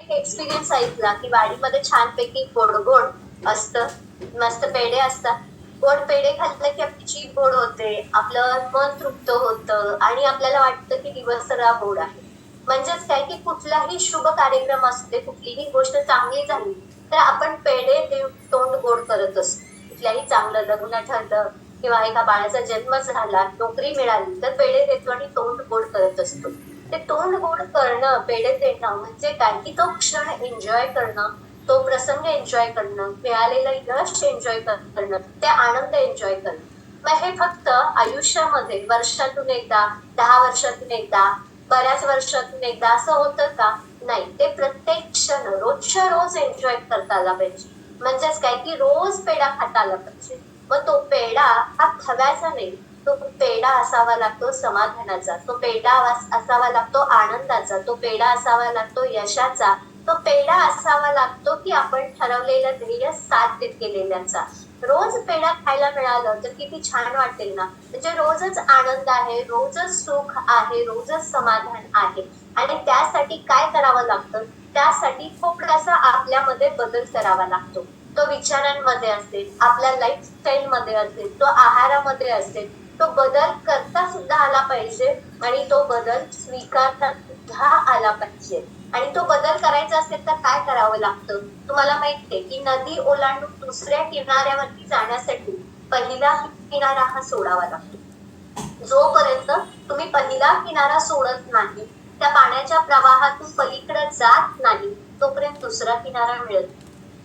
एक एक्सपिरियन्स ऐकला की वाडीमध्ये छानपैकी गोड गोड असतं मस्त पेढे असतात. गोड पेढे खाल्लं की आपली जीभ गोड होते आपलं मन तृप्त होतं आणि आपल्याला वाटतं की दिवस सगळा गोड आहे. म्हणजेच काय की कुठलाही शुभ कार्यक्रम असू दे कुठलीही गोष्ट चांगली झाली तर आपण पेढे देऊन तोंड गोड करत असतो कुठल्याही चांगलं लग्न ठरलं किंवा एका बाळाचा जन्म झाला नोकरी मिळाली तर पेढे देतो आणि तोंड गोड करत असतो. ते तोंड गोड करणं पेढे देणं म्हणजे काय? की तो क्षण एन्जॉय करणं तो प्रसंग एन्जॉय करणं मिळालेलं यश एन्जॉय करणं ते आनंद एन्जॉय करणं. मग हे फक्त आयुष्यामध्ये वर्षातून एकदा दहा वर्षातून एकदा बऱ्याच वर्षातून एकदा असं होतं का? नाही. ते प्रत्येक क्षण रोजच्या रोज एन्जॉय करता आला पाहिजे. म्हणजेच काय? की रोज पेढा खाता आला पाहिजे. मग तो पेढा हा खव्याचा नाही. तो पेढा असावा लागतो समाधानाचा. तो पेढा असावा लागतो आनंदाचा. तो पेढा असावा लागतो यशाचा. तो पेढा असावा लागतो की आपण ठरवलेलं ध्येय साध्य केलेल्याचा. रोज पेढा खायला मिळालं तर किती छान वाटेल ना. म्हणजे रोजच आनंद आहे रोजच सुख आहे रोजच समाधान आहे. आणि त्यासाठी काय करावं लागतं? त्यासाठी थोडासा आपल्यामध्ये बदल करावा लागतो. तो विचारांमध्ये असेल आपल्या लाईफस्टाईल मध्ये असेल तो आहारामध्ये असेल तो बदल करता सुद्धा आला पाहिजे आणि तो बदल स्वीकारता सुद्धा आला पाहिजे. आणि तो बदल करायचा असेल तर काय करावं लागतं? तुम्हाला माहितीये की नदी ओलांडून दुसऱ्या किनाऱ्यावरती जाण्यासाठी पहिला किनारा हा सोडावा लागतो. जोपर्यंत तुम्ही पहिला किनारा सोडत नाही त्या पाण्याच्या प्रवाहातून पलीकडे जात नाही तोपर्यंत दुसरा किनारा मिळत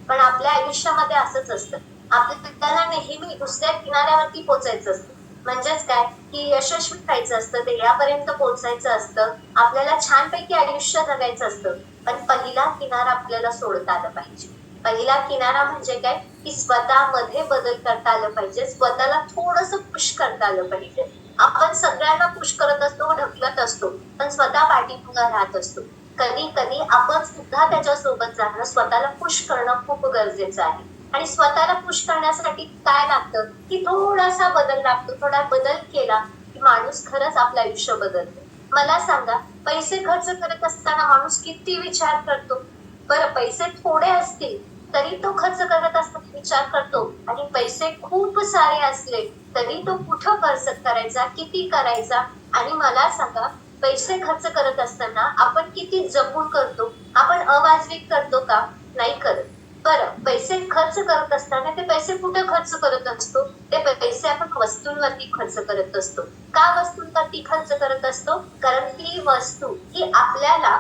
पण आपल्या आयुष्यामध्ये असंच असतं. आपल्याला नेहमी दुसऱ्या किनाऱ्यावरती पोचायचं असतं. म्हणजेच काय? की यशस्वी व्हायचं असतं ध्येयापर्यंत पोहोचायचं असतं आपल्याला छानपैकी आयुष्य जगायचं असतं. पण पहिला किनारा आपल्याला सोडता आला पाहिजे. पहिला किनारा म्हणजे काय? की स्वतःमध्ये बदल करता आलं पाहिजे स्वतःला थोडस पुश करता आलं पाहिजे. आपण सगळ्यांना पुश करत असतो ढकलत असतो पण स्वतः पाठीपुढे राहत असतो. कधी कधी आपण सुद्धा त्याच्यासोबत जाणं स्वतःला पुश करणं खूप गरजेचं आहे. आणि स्वतःला पुश करण्यासाठी काय लागतं? की थोडासा बदल लागतो. थोडा बदल केला की माणूस खरंच आपलं आयुष्य बदलतो. मला सांगा पैसे खर्च करत असताना माणूस किती विचार करतो? बरं पैसे थोडे असतील तरी तो खर्च करत असताना विचार करतो. आणि पैसे खूप सारे असले तरी तो कुठं खर्च करायचा किती करायचा? आणि मला सांगा पैसे खर्च करत असताना आपण किती जपून करतो? आपण अवाजवी करतो का? नाही करत. बरं पैसे खर्च करत असताना ते पैसे कुठे खर्च करत असतो? ते पैसे आपण वस्तूंवरती खर्च करत असतो. का वस्तूंवरती खर्च करत असतो? कारण ती वस्तू ही आपल्याला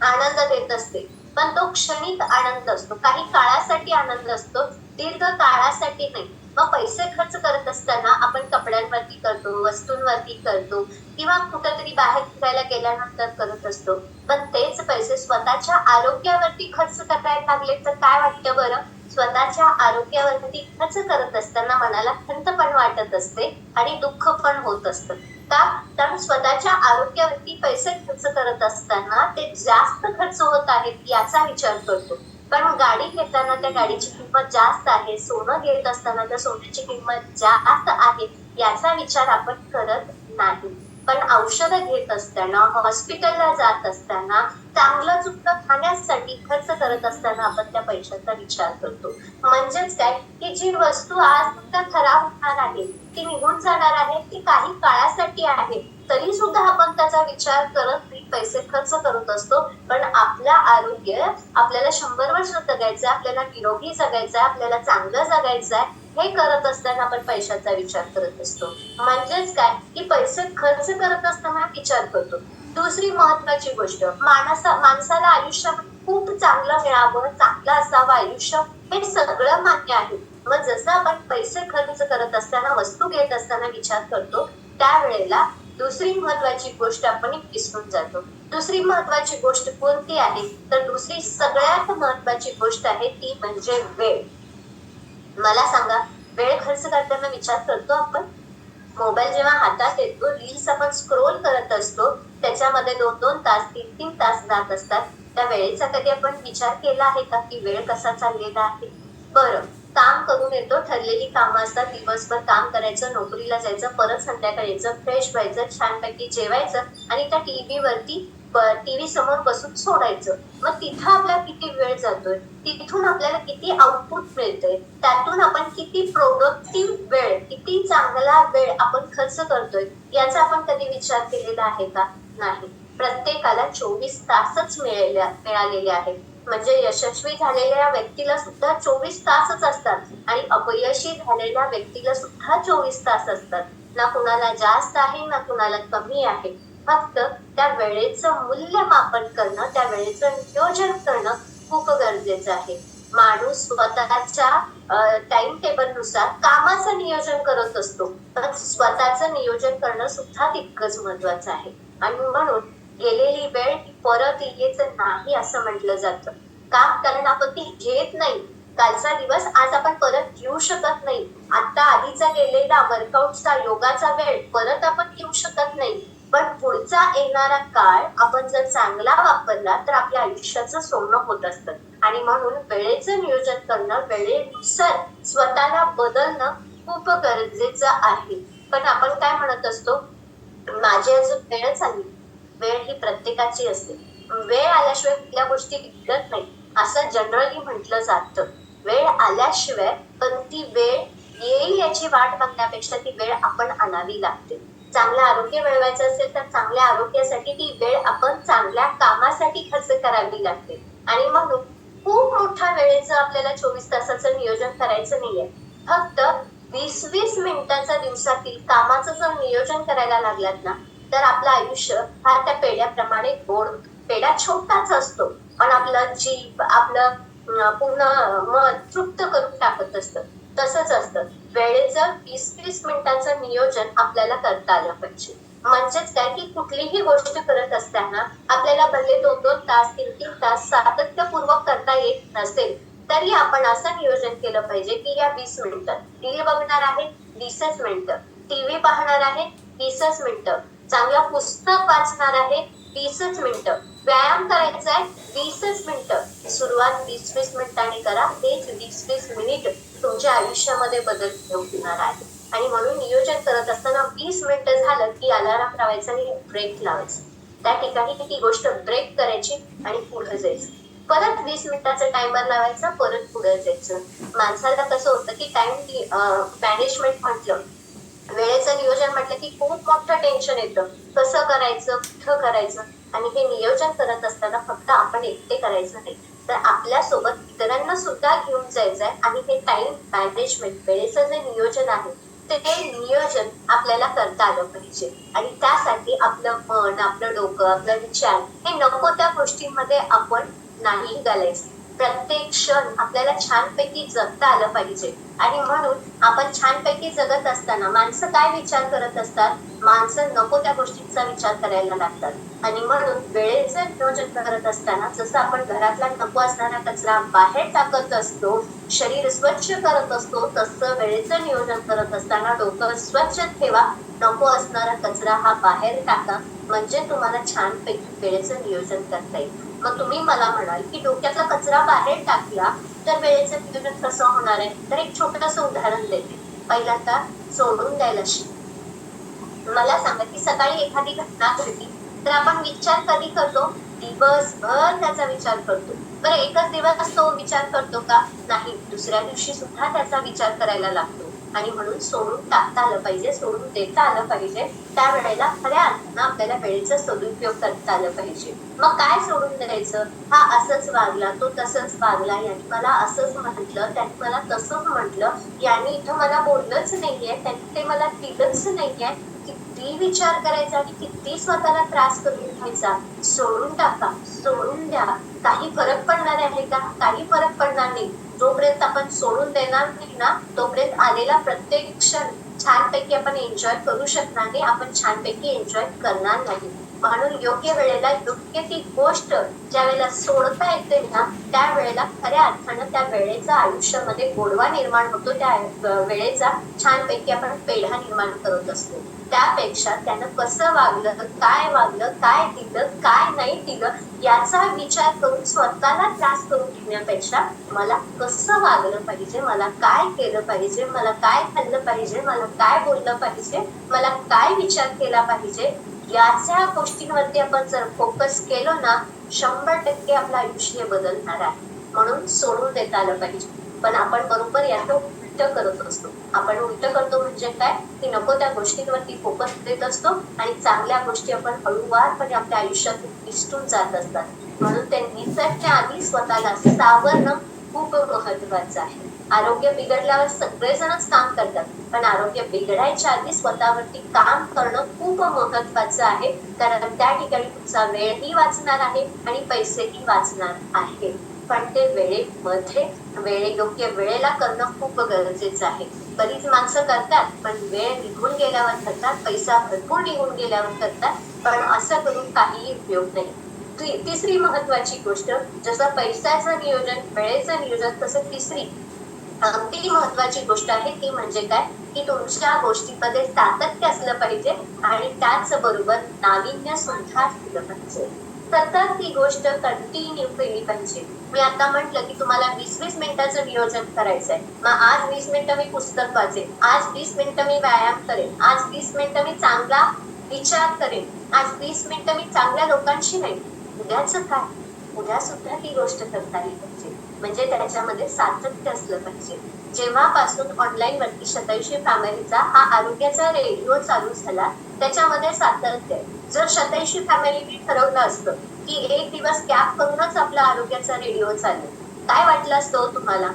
आनंद देत असते. पण तो क्षणिक आनंद असतो. काही काळासाठी आनंद असतो दीर्घ काळासाठी नाही. मग पैसे खर्च करत असताना आपण कपड्यांवरती करतो वस्तूंवरती करतो किंवा कुठेतरी बाहेर फिरायला गेल्यानंतर करत असतो. पण तेच पैसे स्वतःच्या आरोग्यावरती खर्च करायला लागले तर काय वाटतं बरं? स्वतःच्या आरोग्यावरती खर्च करत असताना मनाला खंत पण वाटत असते आणि दुःख पण होत असतं. का? कारण स्वतःच्या आरोग्यावरती पैसे खर्च करत असताना ते जास्त खर्च होत आहेत याचा विचार करतो. पण गाडी घेताना त्या गाडीची किंमत जास्त आहे. सोनं घेत असताना त्या सोन्याची किंमत जास्त आहे याचा विचार आपण करत नाही. पण औषधं घेत असताना हॉस्पिटलला जात असताना चांगलं चुकलं खाण्यासाठी खर्च करत असताना आपण त्या पैशाचा विचार करतो. म्हणजेच काय? की जी वस्तू आज फक्त खराब होणार आहे ती निघून जाणार आहे ती काही काळासाठी आहे. तरी सुद्धा आपण त्याचा विचार करत पैसे खर्च करत असतो. पण आपलं आरोग्य आपल्याला शंभर वर्ष जगायचं आपल्याला निरोगी जगायचं आहे आपल्याला चांगलं जगायचं आहे हे करत असताना आपण पैशाचा विचार करत असतो. म्हणजेच काय? की पैसे खर्च करत असताना विचार करतो. दुसरी महत्वाची गोष्ट माणसा माणसाला आयुष्य खूप चांगलं मिळावं चांगलं असावं आयुष्य हे सगळं मान्य आहे. मग जसं आपण पैसे खर्च करत असताना वस्तू घेत असताना विचार करतो त्यावेळेला दुसरी महत्वाची गोष्ट आपण विसरून जातो. दुसरी महत्वाची गोष्ट कोणती आहे? तर दुसरी सगळ्यात महत्वाची गोष्ट आहे ती म्हणजे वेळ. मला सांगा वेळ खर्च करताना विचार करतो आपण? मोबाईल जेव्हा हातात येतो रील्स आपण स्क्रोल करत असतो त्याच्यामध्ये दोन दोन तास तीन तीन तास जात असतात. त्या वेळेचा कधी आपण विचार केला आहे का की वेळ कसा चाललेला आहे? बरं. काम करून येतो ठरलेली कामं असतात दिवसभर काम करायचं नोकरीला जायचं परत संध्याकाळी यायचं फ्रेश व्हायचं छानपैकी जेवायचं आणि त्या टीव्ही वरती टीव्ही समोर बसून सोडायचं. मग तिथं आपला किती वेळ जातोय? तिथून आपल्याला किती आउटपुट मिळतंय? त्यातून आपण किती प्रोडक्टिव्ह वेळ किती चांगला वेळ आपण खर्च करतोय? याचा आपण कधी विचार केलेला आहे का? नाही. प्रत्येकाला चोवीस तासच मिळाले मिळालेले आहेत. म्हणजे यशस्वी झालेल्या व्यक्तीला सुद्धा चोवीस तासच असतात आणि अपयशी झालेल्या व्यक्तीला सुद्धा चोवीस तास असतात. ना कुणाला जास्त आहे ना कुणाला कमी आहे. फक्त त्या वेळेचं मूल्यमापन करणं त्या वेळेचं नियोजन करणं खूप गरजेचं आहे. माणूस स्वतःच्या टाइम टेबलनुसार कामाचं नियोजन करत असतो. पण स्वतःचं नियोजन करणं सुद्धा तितकंच महत्वाचं आहे. आणि म्हणून गेलेली वेळ परत येत नाही असं म्हटलं जातं. का? कारण आपण ती घेत नाही. कालचा दिवस आज आपण परत घेऊ शकत नाही. आता आधीचा गेलेला वर्कआउटचा योगाचा वेळ परत आपण घेऊ शकत नाही. पण पुढचा येणारा काळ आपण जर चांगला वापरला तर आपल्या आयुष्याचं सोनं होत असतं. आणि म्हणून वेळेचं नियोजन करणं वेळेनुसार स्वतःला बदलणं खूप गरजेचं आहे. पण आपण काय म्हणत असतो? माझी अजून वेळच आली वेळ ही प्रत्येकाची असते. वेळ आल्याशिवाय कुठल्या गोष्टी घडत नाही. असं जनरली म्हटलं जातं. वेळ आल्याशिवाय पण ती वेळ येईल याची वाट बघण्यापेक्षा ती वेळ आपण आणावी लागते. चांगलं आरोग्य मिळवायचं असेल तर चांगल्या आरोग्यासाठी ती वेळ आपण चांगल्या कामासाठी खर्च करावी लागते. आणि म्हणून खूप मोठ्या वेळेचं आपल्याला चोवीस तासाचं नियोजन करायचं नाहीये. फक्त वीस वीस मिनिटाचा दिवसातील कामाचं जर नियोजन करायला लागलात ना तर आपलं आयुष्य हा त्या पेढ्याप्रमाणे गोड पेढा छोटाच असतो पण आपलं जीभ आपलं पूर्ण मन तृप्त करून टाकत असतं. तसंच असतं. वेळेचं वीस वीस मिनिटांचं नियोजन आपल्याला करता आलं पाहिजे. म्हणजेच काय की कुठलीही गोष्ट करत असताना आपल्याला भले दोन दोन तास तीन तीन तास सातत्यपूर्वक करता येत नसेल तरी आपण असं नियोजन केलं पाहिजे की या वीस मिनिटं. रील बघणार आहे वीसच मिनिटं. टीव्ही पाहणार आहे वीसच मिनिटं. चांगलं पुस्तक वाचणार आहे वीसच मिनिटं. व्यायाम करायचा आहे वीसच मिनिटं. सुरुवात वीस वीस मिनिटांनी करा. तेच वीस वीस मिनिट तुमच्या आयुष्यामध्ये बदल घेऊन आहे. आणि म्हणून नियोजन करत असताना वीस मिनिटं झालं की अलाराम लावायचा आणि ब्रेक लावायचा. त्या ठिकाणी ती गोष्ट ब्रेक करायची आणि पुढे जायचं. परत वीस मिनिटाचा टायमर लावायचा परत पुढे जायचं. माणसाला कसं होतं की टाइम मॅनेजमेंट म्हटलं वेळेचं नियोजन म्हटलं की खूप मोठं टेन्शन येतं. कसं करायचं कुठं करायचं? आणि हे नियोजन करत असताना फक्त आपण एकटे करायचं नाही. तर आपल्यासोबत इतरांना सुद्धा घेऊन जायचं आहे आणि हे टाइम मॅनेजमेंट वेळेचं जे नियोजन आहे ते ते नियोजन आपल्याला करता आलं पाहिजे. आणि त्यासाठी आपलं मन आपलं डोकं आपलं विचार हे नको त्या गोष्टींमध्ये आपण नाही घालायचं. प्रत्येक क्षण आपल्याला छानपैकी जगता आलं पाहिजे. आणि म्हणून आपण छानपैकी जगत असताना माणसं काय विचार करत असतात? माणसं नको त्या गोष्टींचा विचार करायला लागतात. आणि म्हणून वेळेचं नियोजन करत असताना जसं आपण घरातला नको असणारा कचरा बाहेर टाकत असतो शरीर स्वच्छ करत असतो तसं वेळेचं नियोजन करत असताना डोकं स्वच्छ ठेवा. नको असणारा कचरा हा बाहेर टाका. म्हणजे तुम्हाला छानपैकी वेळेचं नियोजन करता येईल. मग तुम्ही मला म्हणाल की डोक्यातला कचरा बाहेर टाकला तर वेळेचं नियोजन कसं होणार आहे? तर एक छोटस उदाहरण देते. पहिल्यांदा सोडून द्यायला शिक. मला सांगा की सकाळी एखादी घटना घडली तर आपण विचार कधी करतो? दिवसभर त्याचा विचार करतो. बरं एकच दिवस तो विचार करतो का? नाही दुसऱ्या दिवशी सुद्धा त्याचा विचार करायला लागतो. आणि म्हणून सोडून टाकता आलं पाहिजे सोडून देता आलं पाहिजे. त्यावेळेला खऱ्या अर्थानं आपल्याला वेळेचा सदुपयोग करता आलं पाहिजे. मग काय सोडून द्यायचं? हा असंच वागला तो तसंच वागला याने मला असंच म्हटलं त्याने मला तसंच म्हटलं याने इथं मला बोललंच नाहीये त्याने ते मला दिलंच नाहीये. किती विचार करायचा आणि किती स्वतःला त्रास करून घ्यायचा सोडून टाका सोडून द्या. काही फरक पडणार आहे का? काही फरक पडणार नाही. जोपर्यंत आपण सोडून देणार नाही ना तोपर्यंत आलेला प्रत्येक क्षण छानपैकी आपण एन्जॉय करू शकणार नाही. आपण छानपैकी एन्जॉय करणार नाही. म्हणून योग्य वेळेला योग्य ती गोष्ट ज्या वेळेला सोडता येते ना त्यावेळेला खऱ्या अर्थानं त्या वेळेचा आयुष्यामध्ये गोडवा निर्माण होतो त्या वेळेचा छानपैकी आपण पेढा निर्माण करत असतो. त्यापेक्षा त्यानं कसं वागलं काय वागलं काय दिलं काय नाही दिलं याचा विचार करून स्वतःला त्रास करून घेण्यापेक्षा मला कसं वागलं पाहिजे मला काय केलं पाहिजे मला काय खाल्लं पाहिजे मला काय बोललं पाहिजे मला काय विचार केला पाहिजे याच्या गोष्टींवरती आपण जर फोकस केलो ना शंभर टक्के आपलं आयुष्य बदलणार आहे. म्हणून सोडून देता आलं पाहिजे. पण आपण बरोबर याचं उलट करत असतो. आपण उलट करतो म्हणजे काय? की नको त्या गोष्टींवरती फोकस देत असतो आणि चांगल्या गोष्टी आपण हळूवारपणे आपल्या आयुष्यातून विसरून जात असतात. म्हणून ते निसटण्या आधी स्वतःला सावरणं खूप महत्वाचं आहे. आरोग्य बिघडल्यावर सगळेजणच काम करतात. पण आरोग्य बिघडायच्या आधी स्वतःवरती काम करणं खूप महत्वाचं आहे. कारण त्या ठिकाणी तुमचा वेळही वाचणार आहे आणि पैसेही वाचणार आहे. पण ते वेळेमध्ये वेळे योग्य वेळेला करणं खूप गरजेचं आहे. बरीच माणसं करतात पण वेळ निघून गेल्यावर करतात पैसा भरपूर निघून गेल्यावर करतात पण असं करून काहीही उपयोग नाही. तिसरी महत्वाची गोष्ट जसं पैशाचं नियोजन वेळेचं नियोजन तसं तिसरी अगदी महत्वाची गोष्ट आहे ती म्हणजे काय? की तुमच्या गोष्टीमध्ये सातत्य असलं पाहिजे आणि त्याच बरोबर नाविन्य सुद्धा असलं पाहिजे. सतत ती गोष्ट कंटिन्यू केली पाहिजे. मी आता म्हंटल की तुम्हाला वीस वीस मिनिटाचं नियोजन करायचंय. मग आज वीस मिनिटं मी पुस्तक वाचेन. आज वीस मिनिटं मी व्यायाम करेन. आज वीस मिनिटं मी चांगला विचार करेन. आज वीस मिनिटं मी चांगल्या लोकांशी नाही. उद्याच काय? उद्या सुद्धा ती गोष्ट करता आली पाहिजे. म्हणजे त्याच्यामध्ये सातत्य असलं पाहिजे. जेव्हापासून ऑनलाईन वरती शतायुषी फॅमिलीचा हा आरोग्याचा रेडिओ चालू झाला त्याच्यामध्ये सातत्य जर शतायुषी फॅमिलीने ठरवलं असतं की एक दिवस कॅप करूनच आपला आरोग्याचा रेडिओ चालेल काय वाटलं असतं हो तुम्हाला?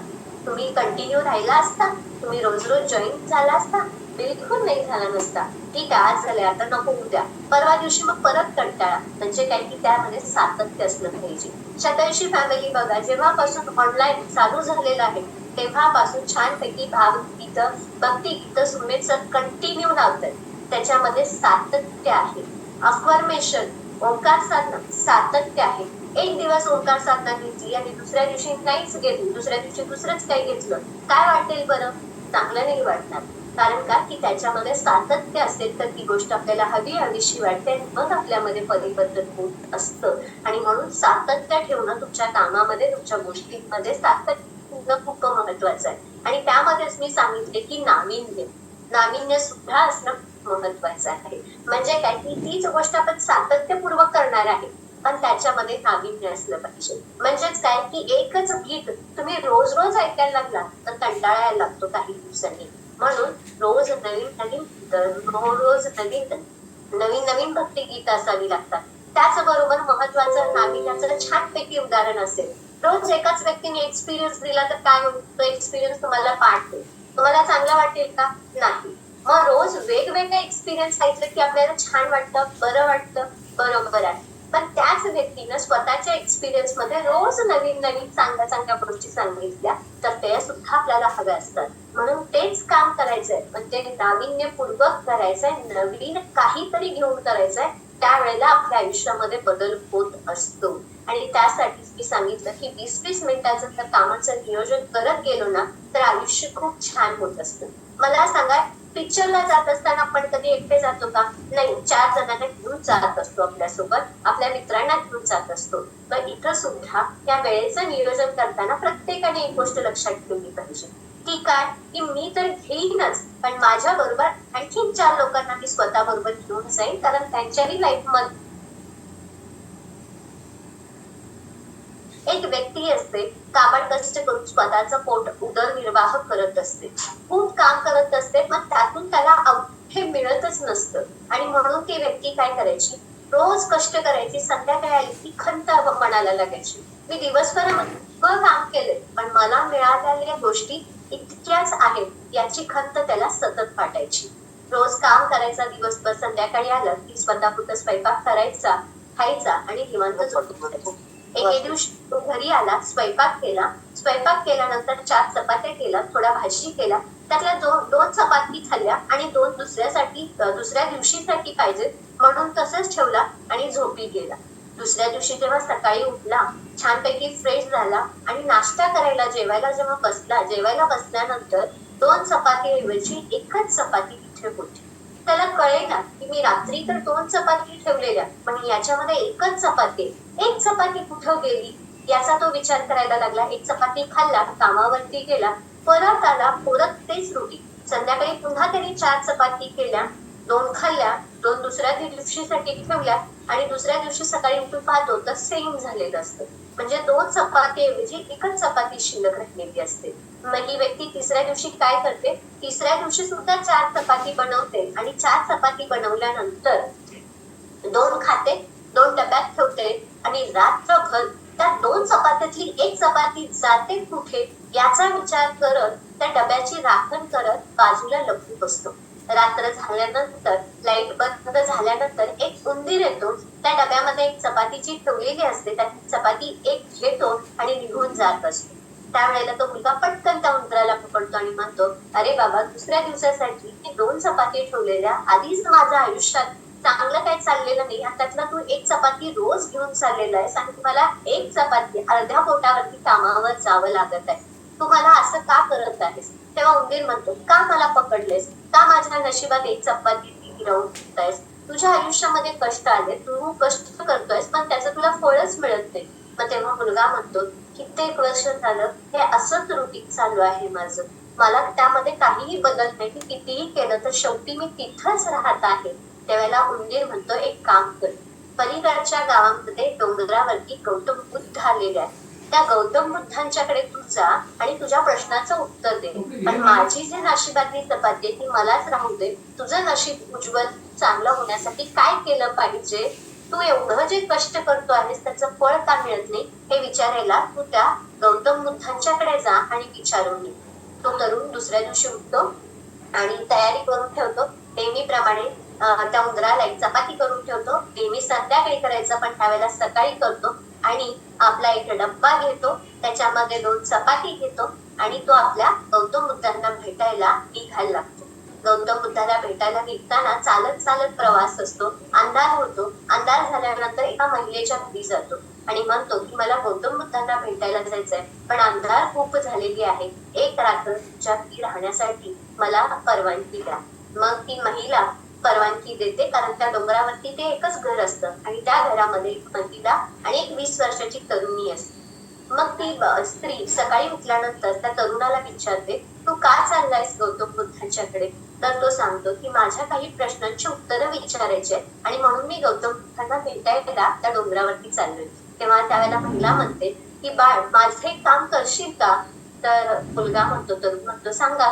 तुम्ही कंटिन्यू राहिला असता? तुम्ही रोज रोज जॉईन झाला असता? बिलकुल नाही झाला नसता. ठीक आहे आज झाले आता नको उद्या परवा दिवशी मग परत कंटाळा. म्हणजे काय की त्यामध्ये सातत्य असलं पाहिजे. शतांशी फॅमिली बघा जेव्हापासून ऑनलाईन चालू झालेलं आहे तेव्हापासून छानपैकी भावगीत भक्ती गीत कंटिन्यू लावतात. त्याच्यामध्ये सातत्य आहे. अफर्मेशन ओंकार साधना सातत्य आहे. एक दिवस ओंकार साधना घेतली आणि दुसऱ्या दिवशी नाहीच घेतली. दुसऱ्या दिवशी दुसरंच काही घेतलं. काय वाटेल बरं? चांगलं नाही वाटणार. कारण का? की त्याच्यामध्ये सातत्य असेल तर ती गोष्ट आपल्याला हवी हवीशी वाटते. मग आपल्यामध्ये परिवर्तन होत असतं. आणि म्हणून सातत्य ठेवणं तुमच्या कामामध्ये तुमच्या गोष्टींमध्ये सातत्य खूप महत्वाचं आहे. आणि त्यामध्येच मी सांगितले की नाविन्य. नाविन्य सुद्धा असणं महत्वाचं आहे. म्हणजे काय? की तीच गोष्ट आपण सातत्यपूर्वक करणार आहे. पण त्याच्यामध्ये नाविन्य असलं पाहिजे. म्हणजेच काय? की एकच गीत तुम्ही रोज रोज ऐकायला लागला तर कंटाळायला लागतो काही दिवसांनी. म्हणून रोज नवीन नवीन दररोज रोज नवीन नवीन नवीन भक्ती गीत असावी लागतात. त्याचबरोबर महत्वाचं नाविन्याचं छानपैकी उदाहरण असेल. रोज एकाच व्यक्तीने एक्सपिरियन्स दिला तर काय तो एक्सपिरियन्स तुम्हाला पाठ तुम्हाला चांगलं वाटेल का? नाही. मग रोज वेगवेगळे एक्सपिरियन्स ऐकलं की आपल्याला छान वाटतं बरं वाटतं? बरोबर आहे. पण त्याच व्यक्तीनं स्वतःच्या एक्सपिरियन्समध्ये रोज नवीन नवीन चांगल्या चांगल्या गोष्टी सांगितल्या तर ते सुद्धा आपल्याला हव्या असतात. म्हणून तेच काम करायचंय. पण ते नाविन्यपूर्वक करायचंय नवीन काहीतरी घेऊन करायचंय त्यावेळेला आपल्या आयुष्यामध्ये बदल होत असतो. आणि त्यासाठीच मी सांगितलं की वीस वीस मिनिटाचं जर कामाचं नियोजन करत गेलो ना तर आयुष्य खूप छान होत असतं. मला सांगा पिक्चरला जात असताना आपण कधी एकटे जातो का? नाही चार जणांना घेऊन जात असतो आपल्यासोबत. आपल्या मित्रांना घेऊन जात असतो. पण इथं सुद्धा त्या वेळेचं नियोजन करताना प्रत्येकाने एक गोष्ट लक्षात ठेवली पाहिजे. ती काय? की मी तर घेईनच पण माझ्या बरोबर आणखीन चार लोकांना मी स्वतः बरोबर घेऊन जाईन कारण त्यांच्याही लाईफमध्ये एक व्यक्ती असते काबाड कष्ट करून स्वतःच पोट उदरनिर्वाह करत असते. खूप काम करत असते पण त्यातून त्याला अवघे मिळतच नसतं. आणि म्हणून ती व्यक्ती काय करायची? रोज कष्ट करायची संध्याकाळी आली की खंत मनाला लागायची. मी दिवसभर इतकं काम केलंय पण मला मिळालेल्या गोष्टी इतक्याच आहेत याची खंत त्याला सतत वाटायची. रोज काम करायचा दिवसभर संध्याकाळी आलं की स्वतःपुरतं स्वयंपाक करायचा खायचा आणि निवांत झोपून एके दिवशी तो घरी आला स्वयंपाक केला. स्वयंपाक केल्यानंतर चार चपात्या केल्या थोडा भाजी केला त्यातल्या दोन दोन चपाती खाल्ल्या आणि दोन दुसऱ्यासाठी दुसऱ्या दिवशीसाठी पाहिजे म्हणून तसंच ठेवला आणि झोपी गेला. दुसऱ्या दिवशी जेव्हा सकाळी उठला छानपैकी फ्रेश झाला आणि नाश्ता करायला जेवायला जेव्हा बसला जेवायला बसल्यानंतर दोन चपाती ऐवजी एकच चपाती तिथे होती. त्याला कळेना की मी रात्री तर दोन चपाती ठेवलेल्या पण याच्यामध्ये एकच चपाती एक चपाती कुठं गेली? याचा तो विचार करायला लागला. एक चपाती खाल्ला कामावरती गेला परत आला परत तेच रोटी. संध्याकाळी पुन्हा त्याने चार चपाती केल्या दोन खाल्ल्या दोन दुसऱ्या दिवशीसाठी ठेवल्या आणि दुसऱ्या दिवशी सकाळी उठून पाहतो तर सेम झालेलं असतं. म्हणजे दोन चपाती ऐवजी एकच चपाती शिल्लक राहिलेली असते. मग ही व्यक्ती तिसऱ्या दिवशी काय करते? तिसऱ्या दिवशी सुद्धा चार चपाती बनवते आणि चार चपाती बनवल्यानंतर दोन खाते दोन डब्यात ठेवते आणि रात्रभर त्या दोन चपात्यातली एक चपाती जाते कुठे याचा विचार करत त्या डब्याची राखण करत बाजूला लपून बसतो. रात्र झाल्यानंतर लाइट बंद झाल्यानंतर एक उंदीर येतो. त्या डब्यामध्ये एक चपातीची ठेवलेली असते. त्या चपाती एक घेतो आणि निघून जात असतो. त्यावेळेला तो मुलगा पटकन त्या उंदराला पकडतो आणि म्हणतो अरे बाबा दुसऱ्या दिवसासाठी मी दोन चपाती ठेवलेल्या. आधीच माझ्या आयुष्यात चांगलं काही चाललेलं नाही. आणि त्यातला तू एक चपाती रोज घेऊन चाललेला आहेस आणि तुम्हाला एक चपाती अर्ध्या पोटावरती कामावर जावं लागत आहे. तू मला असं का करत आहेस? तेव्हा उंदीर म्हणतो का मला पकडलेस? का माझ्या नशिबात एक चपाती गिरवून ठेवतायस तुझ्या आयुष्यामध्ये कष्ट आले तू कष्ट करतोयस पण त्याचं तुला फळच मिळत नाही. मग तेव्हा मुलगा म्हणतो कित्येक वर्ष झालं हे असंच रुटीन चालू आहे माझं. मला त्यामध्ये काहीही बदल नाही की कितीही केलं तर शेवटी मी तिथंच राहत आहे. त्यावेळेला उंदीर म्हणतो एक काम कर. पलीकडच्या गावामध्ये डोंगरावरती गौतम बुद्ध आलेले आहे. त्या गौतम बुद्धांच्याकडे तू जा आणि तुझ्या प्रश्नाचं उत्तर दे. पण माझी जी नशिबातली आहे ती मलाच राहू दे. तुझं नशीब उज्ज्वल चांगलं होण्यासाठी काय केलं पाहिजे? तू एवढं जे कष्ट करतो आहेस त्याचं फळ का मिळत नाही? हे विचारायला तू त्या गौतम बुद्धांच्याकडे जा आणि विचारून घे. तो तरुण दुसऱ्या दिवशी उठतो आणि तयारी करून ठेवतो. नेहमीप्रमाणे त्या उंदराला एक चपाती करून ठेवतो. नेहमी संध्याकाळी करायचं पण त्यावेळेला सकाळी करतो. आणि आपला एक डब्बा घेतो त्याच्यामध्ये दोन चपाती घेतो आणि तो आपल्या गौतम बुद्धांना भेटायला निघायला लागतो. गौतम बुद्धाला भेटायला निघताना चालत चालत प्रवास असतो अंधार होतो. अंधार झाल्यानंतर एका महिलेच्या घरी जातो आणि म्हणतो की मला गौतम बुद्धांना भेटायला जायचंय पण अंधार खूप झालेली आहे. एक रात्र तुमच्या राहण्यासाठी मला परवानगी द्या. मग ती महिला परवानगी देते कारण त्या डोंगरावरती ते एकच घर असतं आणि त्या घरामध्ये एक महिला आणि एक वीस वर्षाची तरुणी असते. मग ती स्त्री सकाळी उठल्यानंतर त्या तरुणाला विचारते तू का चाललायस गौतम बुद्धांच्याकडे? तर तो सांगतो की माझ्या काही प्रश्नांची उत्तरं विचारायचे आणि म्हणून मी गौतम बुद्धांना भेटायला त्या डोंगरावरती चाललोय. तेव्हा त्यावेळेला महिला म्हणते की बाळ माझं एक काम करशील का? तर मुलगा म्हणतो तरुण म्हणतो सांगा.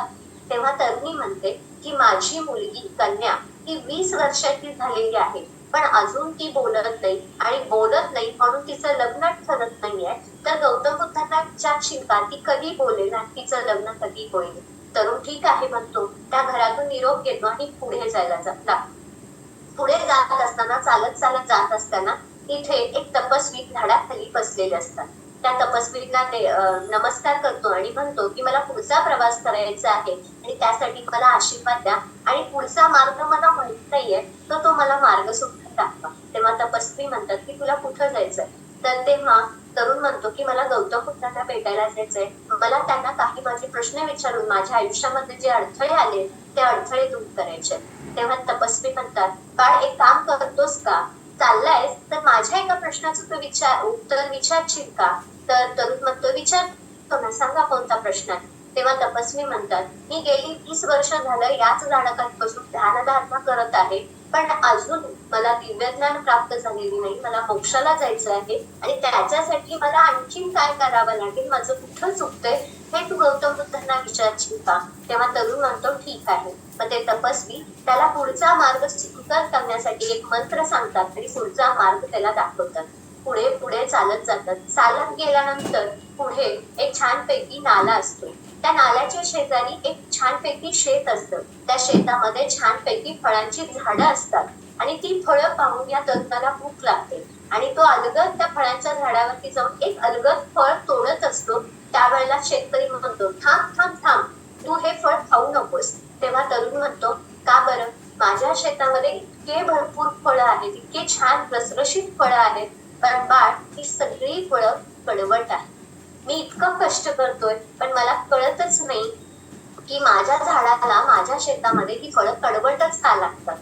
तेव्हा तरुणी म्हणते की माझी मुलगी कन्या ही वीस वर्षाची झालेली आहे पण अजून ती बोलत नाही आणि बोलत नाही म्हणून तिचं लग्न ठरत नाहीये. तर गौतम बुद्धांना विचारशील शिंका ती कधी बोलेल आणि तिचं लग्न कधी होईल? तरुण ठीक आहे म्हणतो. त्या घरातून निरोप घेतो आणि पुढे जायला लागतो पुढे जात असताना चालत चालत जात असताना तिथे एक तपस्वी झाडाखाली बसलेले असतात. त्या तपस्वीला ते नमस्कार करतो आणि म्हणतो की मला पुढचा प्रवास करायचा आहे आणि त्यासाठी मला आशीर्वाद द्या. आणि पुढचा मार्ग मला माहीत नाहीये तर तो मला मार्ग सुद्धा दाखवा. तेव्हा तपस्वी म्हणतात की तुला कुठं जायचंय? तर तेव्हा तरुण म्हणतो की मला गौतम बुद्धांना भेटायला जायचंय. मला त्यांना काही माझे प्रश्न विचारून माझ्या आयुष्यामध्ये जे अडथळे आले ते अडथळे दूर करायचे. तेव्हा तपस्वी म्हणतात बाळ एक काम करतोस का? चाललायस? माझ्या एका प्रश्नाचं तू विचार उत्तर विचारशील का? तर तरुण म्हणतो विचार ना सांगा कोणता प्रश्न आहे? तेव्हा तपस्वी म्हणतात मी गेली वीस वर्ष झालं याच झाडाखाली बसून ध्यानधारणा करत आहे पण अजून मला दिव्यज्ञान प्राप्त झालेली नाही मला मोक्षाला जायचं आहे आणि त्याच्यासाठी मला आणखीन काय करावं लागेल? माझं कुठं चुकतंय? हे तू गौतम बुद्धांना विचारशील का? तेव्हा तरुण म्हणतो ठीक आहे. मग ते तपस्वी त्याला पुढचा मार्ग स्वीकार करण्यासाठी एक मंत्र सांगतात तरी पुढचा मार्ग त्याला दाखवतात. पुढे पुढे चालत जातात. चालत गेल्यानंतर पुढे एक छानपैकी नाला असतो. त्या नाल्याच्या शेजारी एक छानपैकी शेत असतं. त्या शेतामध्ये छानपैकी फळांची झाडं असतात आणि ती फळं पाहून या तरुणाला भूक लागते. आणि तो अलगद त्या फळांच्या झाडावरती जाऊन एक अलगद फळ तोडत असतो. त्यावेळेला शेतकरी म्हणतो थांब थांब थांब. तू हे फळ खाऊ नकोस. तेव्हा तरुण म्हणतो का बरं? माझ्या शेतामध्ये इतके भरपूर फळं आहेत इतके छान रसरशीत फळं आहेत पण बाळ ही सगळी फळं कडवट आहे. मी इतकं कष्ट करतोय पण मला कळतच नाही की माझ्या झाडाला माझ्या शेतामध्ये ही फळं कडवटच का लागतात?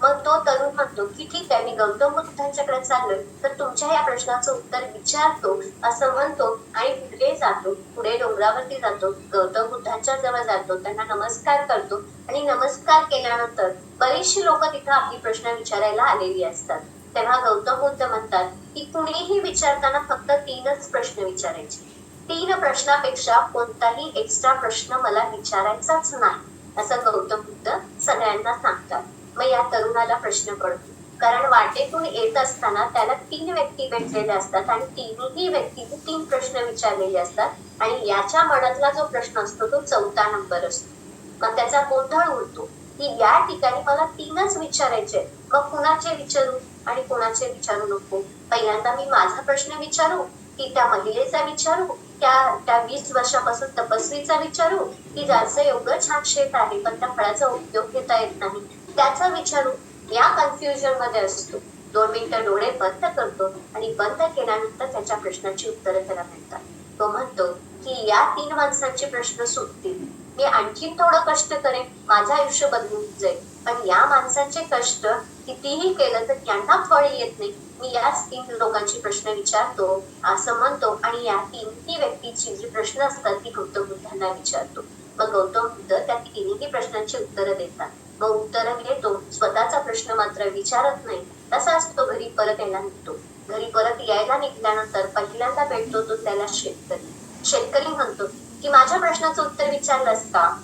मग तो तरुण म्हणतो की ठीक आहे मी गौतम बुद्धांच्याकडे चाललोय. तर तुमच्या या प्रश्नाचं उत्तर विचारतो असं म्हणतो आणि पुढे जातो. पुढे डोंगरावरती जातो. गौतम बुद्धांच्या जवळ जातो. त्यांना नमस्कार करतो. आणि नमस्कार केल्यानंतर बरीचशी लोक तिथं आपली प्रश्न विचारायला आलेली असतात. तेव्हा गौतम बुद्ध म्हणतात की कुणीही विचारताना फक्त तीनच प्रश्न विचारायचे. तीन प्रश्नापेक्षा कोणताही एक्स्ट्रा प्रश्न मला विचारायचाच नाही असं गौतम बुद्ध सगळ्यांना सांगतात. मग या तरुणाला प्रश्न पडतो. कारण वाटेतून येत असताना त्याला तीन व्यक्ती भेटलेल्या असतात आणि तिन्ही व्यक्तीने तीन प्रश्न विचारलेले असतात आणि याच्या मनातला जो प्रश्न असतो तो चौथा नंबर असतो. मग त्याचा गोंधळ उडतो. की या ठिकाणी मला तीनच विचारायचे मग कुणाचे विचारू आणि कुणाचे विचारू नको? पहिल्यांदा मी माझा प्रश्न विचारू की त्या महिलेचा विचारू? त्या त्या वीस वर्षापासून तपस्वीचा विचारू? की ज्याचं एवढं छान शेत आहे पण त्या फळाचा उपयोग घेता येत नाही. त्याचा विचारू या कन्फ्युजनमध्ये असतो. दोन मिनिटं डोळे बंद करतो आणि बंद केल्यानंतर त्याच्या प्रश्नाची उत्तरं त्याला मिळतात. तो म्हणतो की या तीन माणसांचे प्रश्न सुटतील. मी आणखी थोडं कष्ट करेन. माझं आयुष्य बदलून जाईल. पण या माणसांचे कष्ट कितीही केलं तर त्यांना फळ येत नाही. मी याच तीन लोकांची प्रश्न विचारतो असं म्हणतो आणि या तीनही व्यक्तीची जी प्रश्न असतात ती गौतम बुद्धांना विचारतो. मग गौतम बुद्ध त्या तिन्ही प्रश्नांची उत्तरं देतात. मग उत्तरं घेतो स्वतःचा प्रश्न मात्र विचारत नाही. तसाच तो घरी परत यायला निघतो. घरी परत यायला निघल्यानंतर पहिल्यांदा भेटतो तो त्याला शेतकरी. शेतकरी म्हणतो की माझ्या प्रश्नाचं उत्तर विचारलंस का?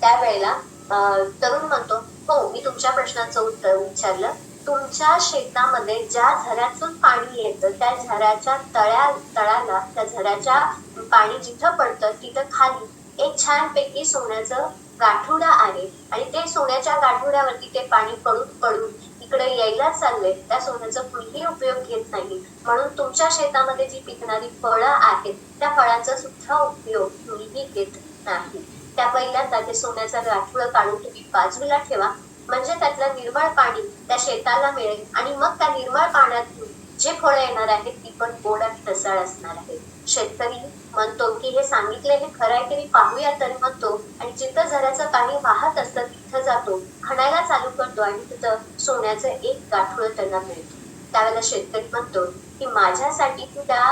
त्यावेळेला अं, तरुण म्हणतो हो मी तुमच्या प्रश्नाचं उत्तर विचारलं. तुमच्या शेतामध्ये ज्या झऱ्यातून पाणी येतं त्या झऱ्याच्या तळ्या तळाला त्या झऱ्याच्या पाणी जिथं पडतं तिथं खाली एक छानपैकी सोन्याचं गाठोडा आहे आणि ते सोन्याच्या गाठोड्यावरती ते पाणी पडून पडून इकडे यायला चाललंय. त्या सोन्याचा कुणीही उपयोग घेत नाही. म्हणून तुमच्या शेतामध्ये जी पिकणारी फळं आहेत त्या फळांचा सुद्धा उपयोग कुणीही घेत नाही. त्या पहिल्यांदा ते सोन्याचा गाठुडं काढून तुम्ही बाजूला ठेवा. म्हणजे त्यातलं निर्मळ पाणी त्या शेताला मिळेल आणि मग त्या निर्मळ पाण्यातून जे फळं येणार आहेत ती पण गोड आणि रसाळ असणार आहेत. शेतकरी म्हणतो की हे सांगितले हे खरं आहे की मी पाहूया तरी म्हणतो. आणि जिथं झऱ्याचं पाणी वाहत असतं तिथं जातो. खणायला चालू करतो आणि तिथं सोन्याचं एक गाठुडं त्यांना मिळतो. त्यावेळेला शेतकरी म्हणतो की माझ्यासाठी तू त्या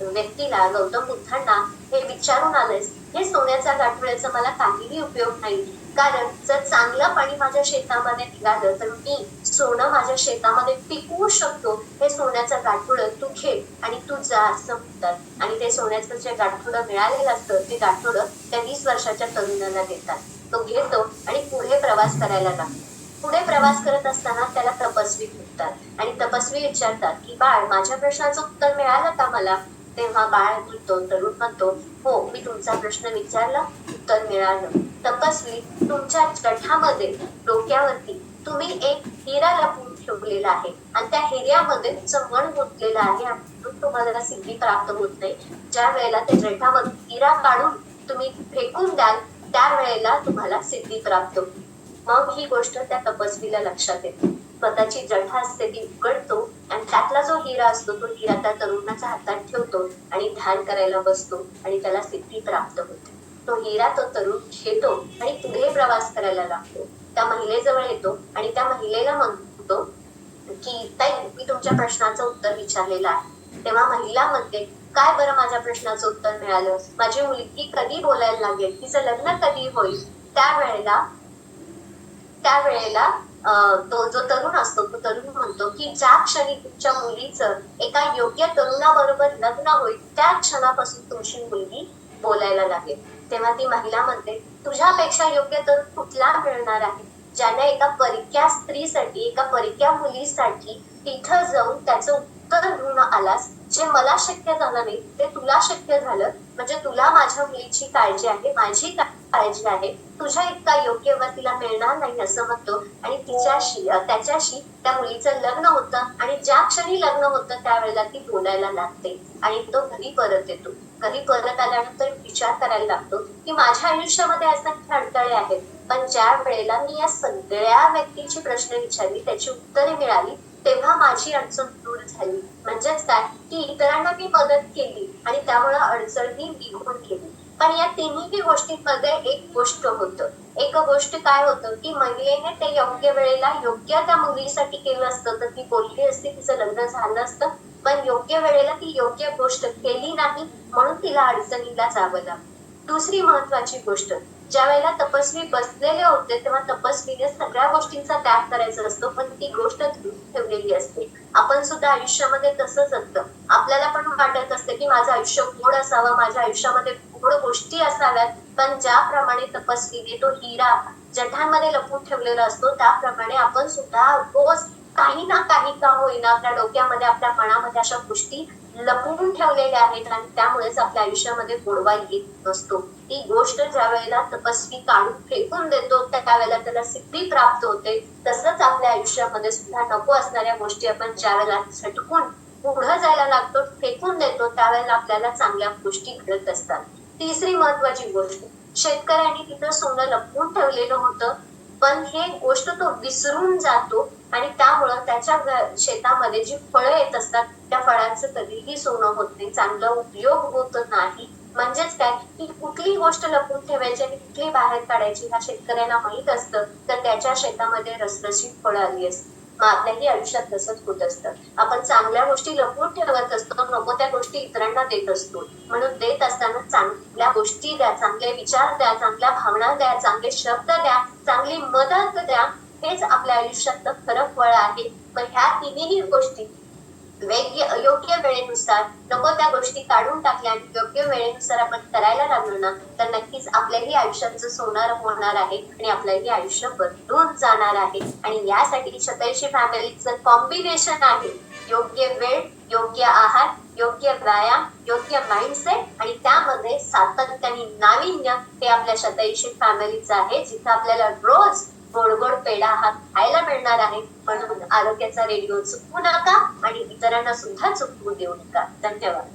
व्यक्तीला गौतम बुद्धांना हे विचारून आलंयस. हे सोन्याच्या गाठोळ्याचा मला काहीही उपयोग नाही कारण जर चांगलं पाणी माझ्या शेतामध्ये निघालं तर मी सोनं माझ्या शेतामध्ये पिकवू शकतो. हे सोन्याचं गाठोडं तू घे आणि तू जा असं म्हणतात. आणि ते सोन्याचं जे गाठोडं मिळालेलं असतं ते गाठोडं त्या वीस वर्षाच्या तरुणाला देतात. तो घेतो आणि पुढे प्रवास करायला लागतो पुढे प्रवास करत असताना त्याला तपस्वी भेटतात आणि तपस्वी विचारतात की बाळ माझ्या प्रश्नाचं उत्तर मिळालं का मला? तेव्हा बाळ म्हणतो तरुण म्हणतो हो मी तुमचा प्रश्न विचारला. उत्तर मिळालं. तपस्वी तुमच्या जठामध्ये डोक्यावरती तुम्ही एक हिरा लपून ठेवलेला आहे. आणि त्या हिऱ्यामध्ये चमण मन गुंतलेलं आहे. म्हणून तुम्हाला सिद्धी प्राप्त होत नाही. ज्या वेळेला त्या जठावर हिरा काढून तुम्ही फेकून द्याल त्यावेळेला तुम्हाला सिद्धी प्राप्त होईल. मग ही गोष्ट त्या तपस्वीला लक्षात येते. स्वतःची जठा असते ती उघडतो आणि त्यातला जो हिरा असतो तो हिरा त्या तरुणाच्या हातात ठेवतो आणि ध्यान करायला बसतो आणि त्याला सिद्धी प्राप्त होते. तो हिरा तो तरुण घेतो आणि पुढे प्रवास करायला लागतो. त्या महिलेजवळ येतो आणि त्या महिलेला म्हणतो की ताई मी तुमच्या प्रश्नाचं उत्तर विचारलेलं आहे. तेव्हा महिला म्हणते काय बरं माझ्या प्रश्नाचं उत्तर मिळालं? माझी मुलगी कधी बोलायला लागेल? तिचं लग्न कधी होईल? त्यावेळेला त्यावेळेला अं, तो जो तरुण असतो तो तरुण म्हणतो की ज्या क्षणी तुमच्या मुलीचं एका योग्य तरुणाबरोबर लग्न होईल त्या क्षणापासून तुमची मुलगी बोलायला लागेल. तेव्हा ती महिला म्हणते तुझ्यापेक्षा योग्य तर कुठला मिळणार आहे? ज्याने एका परिक्या स्त्रीसाठी एका परिक्या मुलीसाठी तिथं जाऊन त्याचं उत्तर घेऊन आलास जे मला शक्य झालं नाही ते तुला शक्य झालं म्हणजे तुला माझ्या मुलीची काळजी आहे माझी काळजी आहे तुझ्या इतका योग्य वर तिला मिळणार नाही असं म्हणतो आणि तिच्याशी त्याच्याशी त्या मुलीचं लग्न होतं आणि ज्या क्षणी लग्न होतं त्यावेळेला ती बोलायला लागते. आणि तो घरी परत येतो. घरी परत आल्यानंतर विचार करायला लागतो की माझ्या आयुष्यामध्ये असं अडथळे आहेत. पण ज्या वेळेला मी या सगळ्या व्यक्तीची प्रश्न विचारली त्याची उत्तरे मिळाली तेव्हा माझी अडचण दूर झाली. म्हणजेच काय? की इतरांना मी मदत केली आणि त्यामुळे अडचणी निघून गेली. पण या तिन्ही गोष्टींमध्ये एक गोष्ट होतं. एक गोष्ट काय होतं की महिलेने ते योग्य वेळेला योग्य त्या मुलीसाठी केलं असतं. तर ती बोलली असती तिचं लग्न झालं असतं. पण योग्य वेळेला ती योग्य गोष्ट केली नाही म्हणून तिला अडचणीला जावं लागलं. दुसरी महत्वाची गोष्ट ज्या वेळेला तपस्वी बसलेले होते तेव्हा तपस्वीने सगळ्या गोष्टींचा त्याग करायचा असतो पण ती गोष्ट ठेवलेली असते. आपण सुद्धा आयुष्यामध्ये तसंच असतं. आपल्याला पण वाटत असते की माझं आयुष्य गोड असावं माझ्या आयुष्यामध्ये गोड गोष्टी असाव्यात पण ज्याप्रमाणे तपस्वीने तो हिरा जठांमध्ये लपून ठेवलेला असतो त्याप्रमाणे आपण सुद्धा रोज काही ना काही का होईना आपल्या डोक्यामध्ये आपल्या मनामध्ये अशा गोष्टी लपवून ठेवलेल्या आहेत आणि त्यामुळेच आपल्या आयुष्यामध्ये गोडवा येत नसतो. ती गोष्ट ज्या वेळेला तपस्वी काढून फेकून देतो त्यावेळेला त्याला सिद्धी प्राप्त होते तसंच आपल्या आयुष्यामध्ये सुद्धा नको असणाऱ्या गोष्टी आपण ज्या वेळेला झटकून पुढे जायला लागतो फेकून देतो त्यावेळेला आपल्याला चांगल्या गोष्टी घडत असतात. तिसरी महत्वाची गोष्ट शेतकऱ्यांनी तिथं सोनं लपवून ठेवलेलं होतं. पण हे गोष्ट तो विसरून जातो आणि त्यामुळं त्याच्या शेतामध्ये जी फळं येत असतात त्या फळांचं कधीही सोनं होत नाही. चांगला उपयोग होत नाही. म्हणजेच काय? की कुठली गोष्ट लपून ठेवायची आणि कुठली बाहेर काढायची ह्या शेतकऱ्यांना माहीत असतं तर त्याच्या शेतामध्ये रसरशीत फळं आली असतात मग आपल्याही आयुष्यात तसंच होत असतं. आपण चांगल्या गोष्टी लपवून ठेवत असतो नको त्या गोष्टी इतरांना देत असतो. म्हणून देत असताना चांगल्या गोष्टी द्या चांगले विचार द्या चांगल्या भावना द्या चांगले शब्द द्या चांगली मदत द्या. हेच आपल्या आयुष्यातलं खरं फळ आहे. पण ह्या तिन्ही गोष्टी योग्य वेळेनुसार नको त्या गोष्टी काढून टाकल्या आणि योग्य वेळेनुसार आपण करायला लागलो ना तर नक्कीच आपल्याही आयुष्याचं सोनार होणार आहे आणि आपलंही आयुष्य बदलून जाणार आहे. आणि यासाठी शतैषी फॅमिलीचं कॉम्बिनेशन आहे. योग्य वेळ योग्य आहार योग्य व्यायाम योग्य माइंडसेट आणि त्यामध्ये सातत्य आणि नाविन्य हे आपल्या शतैषी फॅमिलीचं आहे जिथं आपल्याला रोज गोड गोड पेढा हा खायला मिळणार आहे. म्हणून आरोग्याचा रेडिओ चुकवू नका आणि इतरांना सुद्धा चुकवू देऊ नका. धन्यवाद.